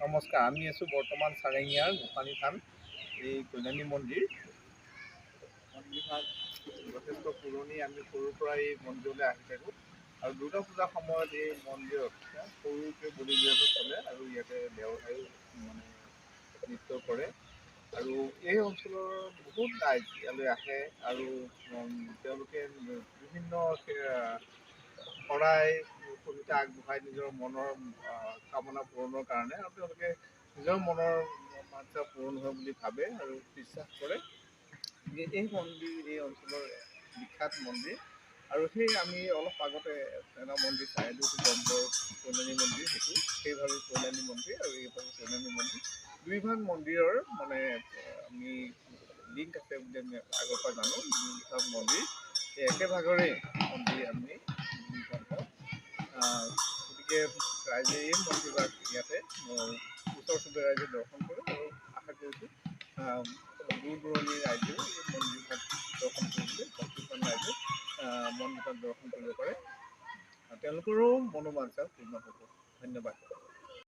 নমস্কাৰ আমি আছোঁ বৰ্তমান চাৰেঙীয়াৰ গোসানী থান এই কল্যাণী মন্দিৰ। মন্দিৰভাগ যথেষ্ট পুৰণি আমি সৰুৰ পৰা এই মন্দিৰলৈ আহি থাকোঁ। আৰু দুৰ্গা পূজাৰ সময়ত এই মন্দিৰত সৰুকৈ বলি বিয়াটো চলে আৰু ইয়াতে দেওধাইও মানে নৃত্য কৰে। আৰু এই অঞ্চলৰ বহুত ৰাইজ ইয়ালৈ আহে আৰু তেওঁলোকে বিভিন্ন শৰাই কবিতা আগবঢ়াই নিজৰ মনৰ কামনা পূৰণৰ কাৰণে আৰু তেওঁলোকে নিজৰ মনৰ বাঞ্ছা পূৰণ হয় বুলি ভাবে আৰু বিশ্বাস কৰে। যে এই মন্দিৰ এই অঞ্চলৰ বিখ্যাত মন্দিৰ আৰু সেই আমি অলপ আগতে এটা মন্দিৰ চাই আহিলোঁ এইটো গম্বৰ কল্যাণী মন্দিৰ সেইটো সেইভাগে কল্যাণী মন্দিৰ আৰু এইভাগে কল্যাণী মন্দিৰ। দুইভাগ মন্দিৰৰ মানে আমি লিংক আছে বুলি আমি আগৰ পৰা জানো দুইভাগ মন্দিৰ। একেভাগৰে গতিকে ৰাইজে এই মন্দিৰভাগ ইয়াতে আহ, ওচৰ চুবুৰীয়া ৰাইজে দৰ্শন কৰে আৰু আশা কৰিছোঁ আহ, দূৰ দূৰণিৰ ৰাইজেও এই মন্দিৰভাগ দৰ্শন কৰিবলৈ ভক্তিপ্ৰাণ ৰাইজে আহ, মন্দিৰভাগ দৰ্শন কৰিব পাৰে আৰু তেওঁলোকৰো মনোবাঞ্ছা পূৰ্ণ হ'ব ধন্যবাদ।